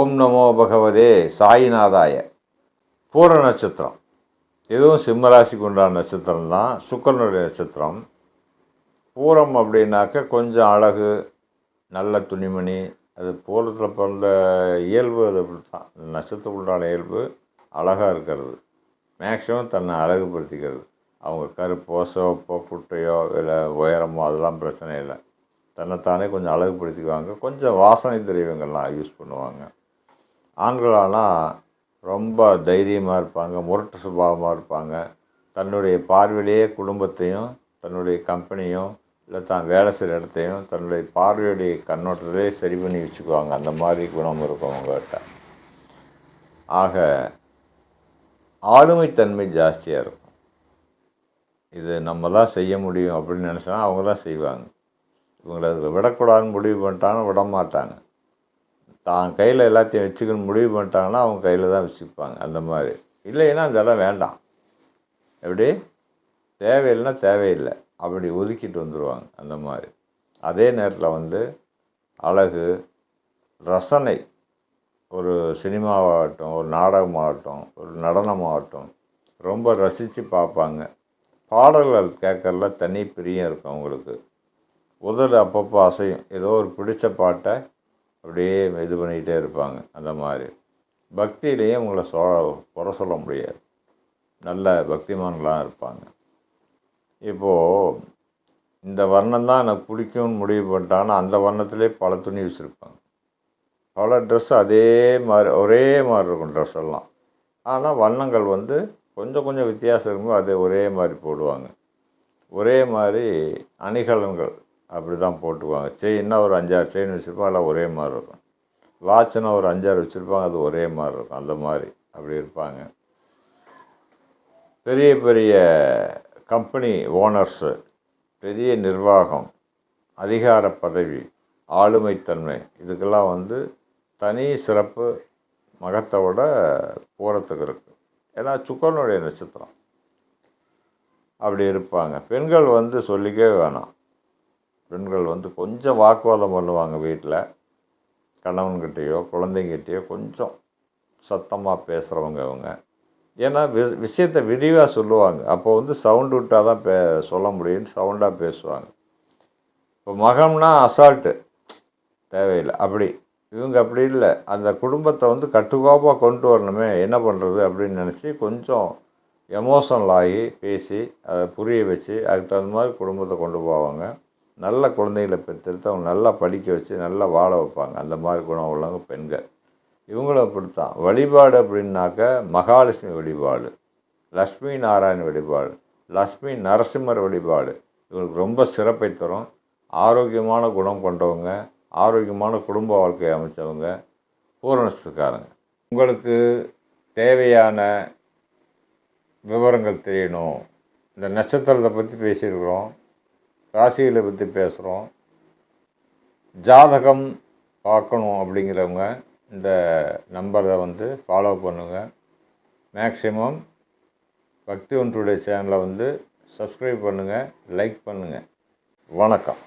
ஓம் நமோ பகவதே சாயிநாதாய. பூர நட்சத்திரம். இதுவும் சிம்மராசிக்கு உண்டான நட்சத்திரம் தான். சுக்கரனுடைய நட்சத்திரம். பூரம் அப்படின்னாக்க கொஞ்சம் அழகு நல்ல துணிமணி அது பூரத்தில் பிறந்த இயல்பு அது அப்படி தான் நட்சத்திரம் உண்டான இயல்பு அழகாக இருக்கிறது. மேக்ஸிமம் தன்னை அழகுபடுத்திக்கிறது. அவங்க கருப்போ சிவப்போ குட்டையோ இல்லை உயரமோ அதெல்லாம் பிரச்சனை இல்லை. தன்னைத்தானே கொஞ்சம் அழகுபடுத்திக்குவாங்க. கொஞ்சம் வாசனை திரவியங்கள்லாம் யூஸ் பண்ணுவாங்க. ஆண்களானால் ரொம்ப தைரியமாக இருப்பாங்க முரட்டு சுபாவமாக இருப்பாங்க. தன்னுடைய பார்வையிலேயே குடும்பத்தையும் தன்னுடைய கம்பெனியும் இல்லை தான் வேலை செய்கிற இடத்தையும் தன்னுடைய பார்வையுடைய கண்ணோட்டத்திலே சரி பண்ணி வச்சுக்குவாங்க. அந்த மாதிரி குணம் இருக்கும் அவங்ககிட்ட ஆக ஆளுமைத்தன்மை ஜாஸ்தியாக இருக்கும். இது நம்ம தான் செய்ய முடியும் அப்படின்னு நினச்சோன்னா அவங்க தான் செய்வாங்க. இவங்களை விடக்கூடாதுன்னு முடிவு பண்ணிட்டாங்கன்னா விட மாட்டாங்க தான் கையில் எல்லாத்தையும் வச்சுக்கணும் முடிவு பண்ணிட்டாங்கன்னா அவங்க கையில் தான் வச்சுப்பாங்க அந்த மாதிரி. இல்லைன்னா அந்த இடம் வேண்டாம். எப்படி? தேவையில்லைன்னா தேவையில்லை. அப்படி ஒதுக்கிட்டு வந்துடுவாங்க அந்த மாதிரி. அதே நேரத்தில் வந்து அழகு ரசனை. ஒரு சினிமாவாகட்டும் ஒரு நாடகமாகட்டும் ஒரு நடனமாகட்டும் ரொம்ப ரசித்து பார்ப்பாங்க. பாடல்கள் கேட்கறதுல தனி பிரியம் இருக்கும் அவங்களுக்கு. உதடு அப்பப்போ அசையும். ஏதோ ஒரு பிடிச்ச பாட்டை அப்படியே இது பண்ணிக்கிட்டே இருப்பாங்க அந்த மாதிரி. பக்தியிலேயே உங்களை சொ குறை சொல்ல முடியாது. நல்ல பக்திமான்களாக இருப்பாங்க. இப்போது இந்த வர்ணம் தான் எனக்கு பிடிக்கும்னு முடிவு பண்ணிட்டாங்கன்னா அந்த வர்ணத்திலே பல துணி வச்சுருப்பாங்க. பல ட்ரெஸ் அதே மாதிரி ஒரே மாதிரி இருக்கும் ட்ரெஸ் எல்லாம். ஆனால் வண்ணங்கள் வந்து கொஞ்சம் கொஞ்சம் வித்தியாசம் இருக்கும்போது அதே ஒரே மாதிரி போடுவாங்க. ஒரே மாதிரி அணிகலன்கள் அப்படி தான் போட்டுக்குவாங்க செயின்னா ஒரு அஞ்சாறு செயின் வச்சுருப்பாங்க எல்லாம் ஒரே மாதிரி இருக்கும். வாட்ச்னா ஒரு அஞ்சாறு வச்சுருப்பாங்க அது ஒரே மாதிரி இருக்கும். அந்த மாதிரி அப்படி இருப்பாங்க. பெரிய பெரிய கம்பெனி ஓனர்ஸு பெரிய நிர்வாகம் அதிகார பதவி ஆளுமைத்தன்மை இதுக்கெல்லாம் வந்து தனி சிறப்பு மகத்தோட போகிறதுக்கு இருக்குது ஏன்னா சுக்கரனுடைய நட்சத்திரம். அப்படி இருப்பாங்க. பெண்கள் வந்து சொல்லிக்கவே வேணாம். பெண்கள் வந்து கொஞ்சம் வாக்குவாதம் பண்ணுவாங்க வீட்டில். கணவன்கிட்டேயோ குழந்தைங்கிட்டேயோ கொஞ்சம் சத்தமாக பேசுகிறவங்க அவங்க ஏன்னா வி விஷயத்தை விரிவாக சொல்லுவாங்க. அப்போ வந்து சவுண்டு விட்டால் தான் பே சொல்ல முடியும்னு சவுண்டாக பேசுவாங்க. இப்போ மகம்னா அசால்ட்டு. தேவையில்லை. அப்படி. இவங்க அப்படி இல்லை. அந்த குடும்பத்தை வந்து கட்டுக்கோப்பாக கொண்டு வரணுமே. என்ன பண்ணுறது அப்படின்னு நினச்சி கொஞ்சம் எமோஷனல் ஆகி பேசி அதை புரிய வச்சு அதுக்கு தகுந்த மாதிரி குடும்பத்தை கொண்டு போவாங்க. நல்ல குழந்தைகளை பெற்றெடுத்து அவங்க நல்லா படிக்க வச்சு நல்லா வாழ வைப்பாங்க. அந்த மாதிரி குணம் உள்ளவங்க பெண்கள். இவங்களும் அப்படித்தான். வழிபாடு அப்படின்னாக்க மகாலட்சுமி வழிபாடு லக்ஷ்மி நாராயண வழிபாடு லக்ஷ்மி நரசிம்மர் வழிபாடு. இவங்களுக்கு ரொம்ப சிறப்பை தரும். ஆரோக்கியமான குணம் கொண்டவங்க ஆரோக்கியமான குடும்ப வாழ்க்கையை அமைச்சவங்க பூரணத்துக்காரங்க உங்களுக்கு தேவையான விவரங்கள் தெரியணும். இந்த நட்சத்திரத்தை பற்றி பேசியிருக்கிறோம். ராசிகளை பற்றி பேசுகிறோம் ஜாதகம் பார்க்கணும் அப்படிங்கிறவங்க இந்த நம்பரை வந்து ஃபாலோ பண்ணுங்கள் மேக்ஸிமம் பக்தி ஒன்றுடைய சேனலை வந்து சப்ஸ்கிரைப் பண்ணுங்கள் லைக் பண்ணுங்கள் வணக்கம்.